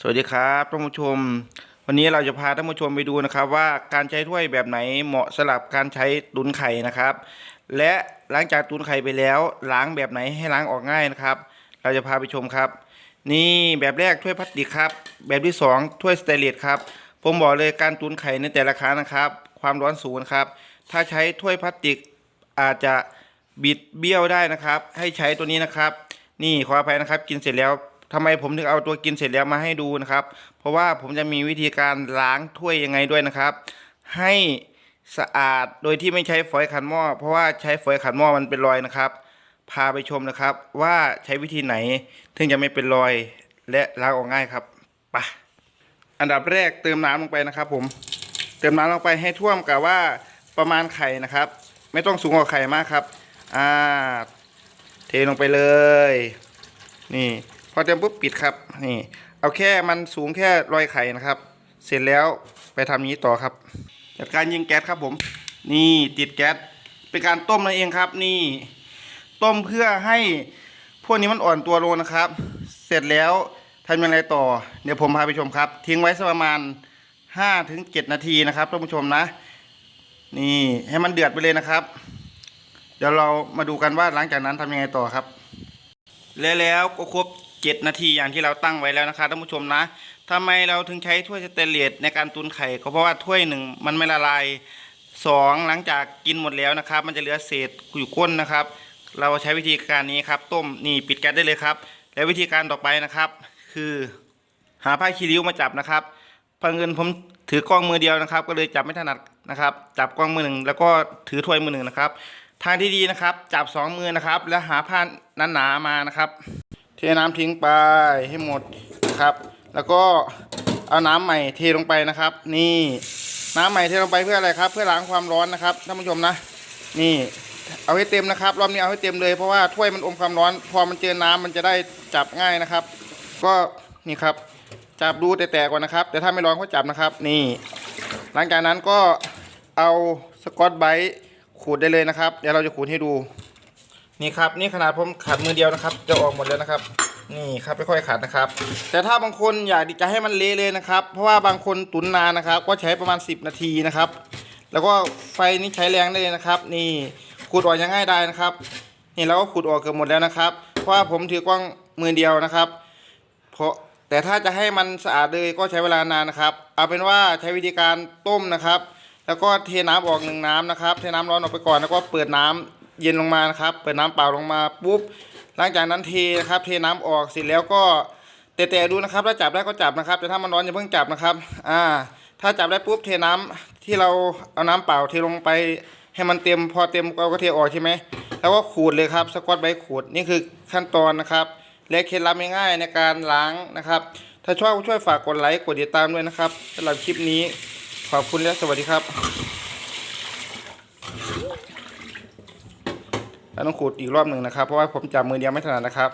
สวัสดีครับท่านผู้ชม วันนี้เราจะพาท่านผู้ชมไปดูนะครับ ว่าการใช้ถ้วยแบบไหนเหมาะสำหรับการใช้ตุนไข่นะครับ และหลังจากตุนไข่ไปแล้วล้างแบบไหนให้ล้างออกง่ายนะครับ เราจะพาไปชมครับ นี่แบบแรกถ้วยพลาสติกครับ แบบที่สองถ้วยสเตนเลสครับผมบอกเลยการตุนไข่ในแต่ละครั้งนะครับ ความร้อนสูงครับ ถ้าใช้ถ้วยพลาสติกอาจจะบิดเบี้ยวได้นะครับ ให้ใช้ตัวนี้นะครับ นี่ขออภัยนะครับ กินเสร็จแล้ว ทำไมผมถึงเอาตัวกินเสร็จแล้วมาให้ดูนะครับ เพราะว่าผมจะมีวิธีการล้างถ้วยยังไงด้วยนะครับ ให้สะอาดโดยที่ไม่ใช้ฝอยขัดหม้อ เพราะว่าใช้ฝอยขัดหม้อมันเป็นรอยนะครับ พาไปชมนะครับ ว่าใช้วิธีไหนถึงจะไม่เป็นรอยและล้างออกง่ายครับไปะอันดับแรกเติมน้ำลงไปนะครับ ผมเติมน้ำลงไปให้ท่วมกับว่าประมาณไข่นะครับ ไม่ต้องสูงกว่าไข่มากครับอ่าเทลงไปเลย นี่ อเต็มปุ๊บปิดครับนี่เอาแค่มันสูงแค่รอยไข่นะครับ เสร็จแล้วไปทำนี้ต่อครับจัดการยิงแก๊สครับผม นี่ติดแก๊สเป็นการต้มนั่นเองครับนี่ ต้มเพื่อให้พวกนี้มันอ่อนตัวลงนะครับ เสร็จแล้วทำยังไงต่อ เดี๋ยวผมพาไปชมครับ ทิ้งไว้สักประมาณ5ถึง7นาทีนะครับท่านผู้ชมนะ นี่ให้มันเดือดไปเลยนะครับ เดี๋ยวเรามาดูกันว่าหลังจากนั้นทำยังไงต่อครับ และแล้วก็ครบ 7 นาทีอย่างที่เราตั้งไว้แล้วนะครับท่านผู้ชมนะทำไมเราถึงใช้ถ้วยสเตนเลสในการตุนไข่ก็เพราะว่าถ้วยหนึ่งมันไม่ละลายสองหลังจากกินหมดแล้วนะครับ มันจะเหลือเศษอยู่ก้นนะครับ เราใช้วิธีการนี้ครับ ต้มนี่ปิดแก๊สได้เลยครับ แล้ววิธีการต่อไปนะครับ คือหาผ้าคีริ้วมาจับนะครับเพังเงินผมถือกล้องมือเดียวนะครับ ก็เลยจับไม่ถนัดนะครับ จับกล้องมือหนึ่งแล้วก็ถือถ้วยมือหนึ่งนะครับทางที่ดีนะครับ จับสองมือนะครับ แล้วหาผ้าหนาๆมานะครับ เทน้ำทิ้งไปให้หมดนะครับ แล้วก็เอาน้ำใหม่เทลงไปนะครับ นี่น้ำใหม่เทลงไปเพื่ออะไรครับ เพื่อล้างความร้อนนะครับท่านผู้ชมนะ นี่เอาให้เต็มนะครับ รอบนี้เอาให้เต็มเลยเพราะว่าถ้วยมันอมความร้อน พอมันเจอน้ำมันจะได้จับง่ายนะครับ ก็นี่ครับจับดูแต่ๆก่อนนะครับ แต่ถ้าไม่ร้อนก็จับนะครับ นี่ หลังจากนั้นก็เอาสกอตไบรท์ขูดได้เลยนะครับ เดี๋ยวเราจะขูดให้ดู นี่ครับนี่ขนาดผมขัดมือเดียวนะครับ จะออกหมดแล้วนะครับ นี่ครับไม่ค่อยขัดนะครับ แต่ถ้าบางคนอยากจะให้มันเละเลยนะครับ เพราะว่าบางคนตุนนานนะครับ ก็ใช้ประมาณ 10 นาทีนะครับ แล้วก็ไฟนี่ใช้แรงได้เลยนะครับ นี่ขูดออกยังง่ายได้นะครับ นี่เราก็ขูดออกเกือบหมดแล้วนะครับ เพราะว่าผมถือกล้องมือเดียวนะครับ เพราะแต่ถ้าจะให้มันสะอาดเลยก็ใช้เวลานานนะครับ เอาเป็นว่าใช้วิธีการต้มนะครับ แล้วก็เทน้ำออกหนึ่งน้ำนะครับ เทน้ำร้อนออกไปก่อนแล้วก็เปิดน้ำ เย็นลงมานะครับ เปิดน้ำเปล่าลงมาปุ๊บ หลังจากนั้นเทนะครับ เทน้ำออกเสร็จแล้วก็แต่แต่ดูนะครับ ถ้าจับได้ก็จับนะครับ แต่ถ้ามันร้อนอย่าเพิ่งจับนะครับ อ่า ถ้าจับได้ปุ๊บเทน้ำที่เราเอาน้ำเปล่าเทลงไปให้มันเต็มพอเต็มเราก็เทออกใช่ไหมแล้วก็ขูดเลยครับสกอตไบขูดนี่คือขั้นตอนนะครับ และเคล็ดลับง่ายๆในการล้างนะครับ ถ้าชอบก็ช่วยฝากกดไลค์กดติดตามด้วยนะครับสำหรับคลิปนี้ขอบคุณและสวัสดีครับ แล้วต้องขูดอีกรอบหนึ่งนะครับ เพราะว่าผมจับมือเดียวไม่ถนัดนะครับ